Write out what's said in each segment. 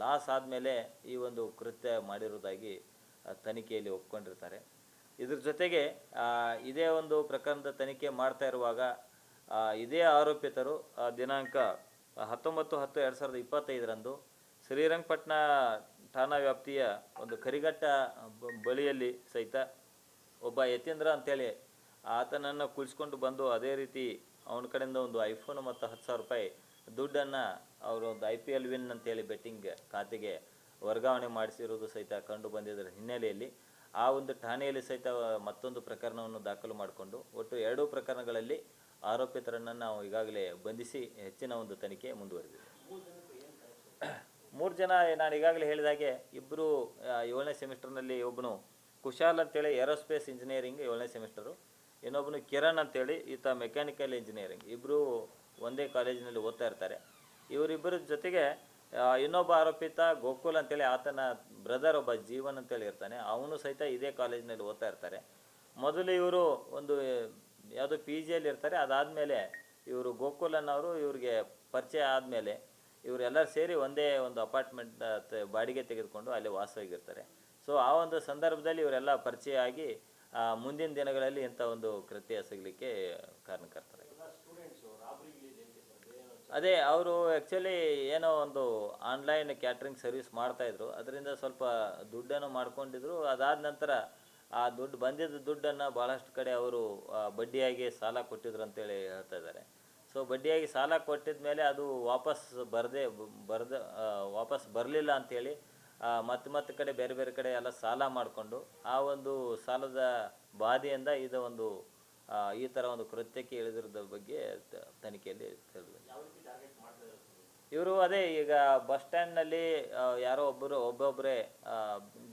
Loss ಆದಮೇಲೆ ಈ ಒಂದು ಕೃತ್ಯ ಮಾಡಿರೋದಾಗಿ ತನಿಖೆಯಲ್ಲಿ ಒಪ್ಕೊಂಡಿರ್ತಾರೆ. ಇದ್ರ ಜೊತೆಗೆ ಇದೇ ಒಂದು ಪ್ರಕರಣದ ತನಿಖೆ ಮಾಡ್ತಾ ಇರುವಾಗ ಇದೇ ಆರೋಪಿತರು ದಿನಾಂಕ ಹತ್ತೊಂಬತ್ತು ಹತ್ತು ಎರಡು ಸಾವಿರದ ಇಪ್ಪತ್ತೈದರಂದು ಶ್ರೀರಂಗಪಟ್ಟಣ ಠಾಣಾ ವ್ಯಾಪ್ತಿಯ ಒಂದು ಕರಿಘಟ್ಟ ಬಳಿಯಲ್ಲಿ ಸಹಿತ ಒಬ್ಬ ಯತೀಂದ್ರ ಅಂತೇಳಿ ಆತನನ್ನು ಕುಳಿಸ್ಕೊಂಡು ಬಂದು ಅದೇ ರೀತಿ ಅವನ ಕಡೆಯಿಂದ ಒಂದು ಐಫೋನ್ ಮತ್ತು ಹತ್ತು ಸಾವಿರ ರೂಪಾಯಿ ದುಡ್ಡನ್ನು ಅವರು ಒಂದು ಐ ಪಿ ಎಲ್ ವಿನ್ ಅಂತೇಳಿ ಬೆಟ್ಟಿಂಗ್ ಖಾತೆಗೆ ವರ್ಗಾವಣೆ ಮಾಡಿಸಿರುವುದು ಸಹಿತ ಕಂಡು ಬಂದಿದ್ದರ ಹಿನ್ನೆಲೆಯಲ್ಲಿ ಆ ಒಂದು ಠಾಣೆಯಲ್ಲಿ ಸಹಿತ ಮತ್ತೊಂದು ಪ್ರಕರಣವನ್ನು ದಾಖಲು ಮಾಡಿಕೊಂಡು ಒಟ್ಟು ಎರಡೂ ಪ್ರಕರಣಗಳಲ್ಲಿ ಆರೋಪಿತರನ್ನು ನಾವು ಈಗಾಗಲೇ ಬಂಧಿಸಿ ಹೆಚ್ಚಿನ ಒಂದು ತನಿಖೆ ಮುಂದುವರೆದಿದೆ. ಮೂರು ಜನ ನಾನು ಈಗಾಗಲೇ ಹೇಳಿದ ಹಾಗೆ ಇಬ್ಬರು ಏಳನೇ ಸೆಮಿಸ್ಟರ್ನಲ್ಲಿ ಒಬ್ಬನು ಕುಶಾಲ್ ಅಂತೇಳಿ ಏರೋಸ್ಪೇಸ್ ಇಂಜಿನಿಯರಿಂಗ್ ಏಳನೇ ಸೆಮಿಸ್ಟರು, ಇನ್ನೊಬ್ಬನು ಕಿರಣ್ ಅಂತೇಳಿ ಈತ ಮೆಕ್ಯಾನಿಕಲ್ ಇಂಜಿನಿಯರಿಂಗ್. ಇಬ್ಬರು ಒಂದೇ ಕಾಲೇಜಿನಲ್ಲಿ ಓದ್ತಾ ಇರ್ತಾರೆ. ಇವರಿಬ್ಬರ ಜೊತೆಗೆ ಇನ್ನೊಬ್ಬ ಆರೋಪಿತ ಗೋಕುಲ್ ಅಂತೇಳಿ ಆತನ ಬ್ರದರ್ ಒಬ್ಬ ಜೀವನ್ ಅಂತೇಳಿ ಇರ್ತಾನೆ. ಅವನು ಸಹಿತ ಇದೇ ಕಾಲೇಜಿನಲ್ಲಿ ಓದ್ತಾ ಇರ್ತಾರೆ. ಮೊದಲು ಇವರು ಒಂದು ಯಾವುದೋ ಪಿ ಜಿಯಲ್ಲಿ ಇರ್ತಾರೆ. ಅದಾದಮೇಲೆ ಇವರು ಗೋಕುಲ್ ಅನ್ನೋರು ಇವ್ರಿಗೆ ಪರಿಚಯ ಆದಮೇಲೆ ಇವರೆಲ್ಲರೂ ಸೇರಿ ಒಂದೇ ಒಂದು ಅಪಾರ್ಟ್ಮೆಂಟ್ ಬಾಡಿಗೆ ತೆಗೆದುಕೊಂಡು ಅಲ್ಲಿ ವಾಸವಾಗಿರ್ತಾರೆ. ಸೊ ಆ ಒಂದು ಸಂದರ್ಭದಲ್ಲಿ ಇವರೆಲ್ಲ ಪರಿಚಯ ಆಗಿ ಮುಂದಿನ ದಿನಗಳಲ್ಲಿ ಇಂಥ ಒಂದು ಕೃತ್ಯ ಸಿಗಲಿಕ್ಕೆ ಕಾರಣಕರ್ತರಾಗಿದ್ದಾರೆ ಅದೇ, ಅವರು ಆ್ಯಕ್ಚುಲಿ ಏನೋ ಒಂದು ಆನ್ಲೈನ್ ಕ್ಯಾಟ್ರಿಂಗ್ ಸರ್ವಿಸ್ ಮಾಡ್ತಾಯಿದ್ರು ಅದರಿಂದ ಸ್ವಲ್ಪ ದುಡ್ಡನ್ನು ಮಾಡ್ಕೊಂಡಿದ್ರು. ಅದಾದ ನಂತರ ಆ ದುಡ್ಡು ಬಂದಿದ್ದ ದುಡ್ಡನ್ನು ಭಾಳಷ್ಟು ಕಡೆ ಅವರು ಬಡ್ಡಿಯಾಗಿ ಸಾಲ ಕೊಟ್ಟಿದ್ರು ಅಂತೇಳಿ ಹೇಳ್ತಾ ಇದ್ದಾರೆ. ಸೊ ಬಡ್ಡಿಯಾಗಿ ಸಾಲ ಕೊಟ್ಟಿದ ಮೇಲೆ ಅದು ವಾಪಸ್ ಬರದೆ, ಬರ್ದ ವಾಪಸ್ ಬರಲಿಲ್ಲ ಅಂಥೇಳಿ ಮತ್ತೆ ಮತ್ತೆ ಕಡೆ ಬೇರೆ ಬೇರೆ ಕಡೆ ಎಲ್ಲ ಸಾಲ ಮಾಡಿಕೊಂಡು, ಆ ಒಂದು ಸಾಲದ ಬಾಧೆಯಿಂದ ಇದು ಒಂದು ಈ ಥರ ಒಂದು ಕೃತ್ಯಕ್ಕೆ ಇಳಿದಿರೋದ್ರ ಬಗ್ಗೆ ತನಿಖೆಯಲ್ಲಿ ತಿಳಿದಿದೆ. ಇವರು ಅದೇ ಈಗ ಬಸ್ ಸ್ಟ್ಯಾಂಡ್ನಲ್ಲಿ ಯಾರೋ ಒಬ್ಬರು ಒಬ್ಬೊಬ್ಬರೇ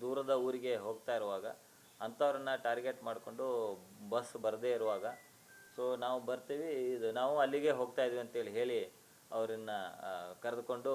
ದೂರದ ಊರಿಗೆ ಹೋಗ್ತಾ ಇರುವಾಗ ಅಂಥವ್ರನ್ನ ಟಾರ್ಗೆಟ್ ಮಾಡಿಕೊಂಡು ಬಸ್ ಬರದೇ ಇರುವಾಗ, ಸೊ ನಾವು ಬರ್ತೀವಿ, ಇದು ನಾವು ಅಲ್ಲಿಗೆ ಹೋಗ್ತಾ ಇದ್ವಿ ಅಂತೇಳಿ ಹೇಳಿ ಅವರನ್ನು ಕರೆದುಕೊಂಡು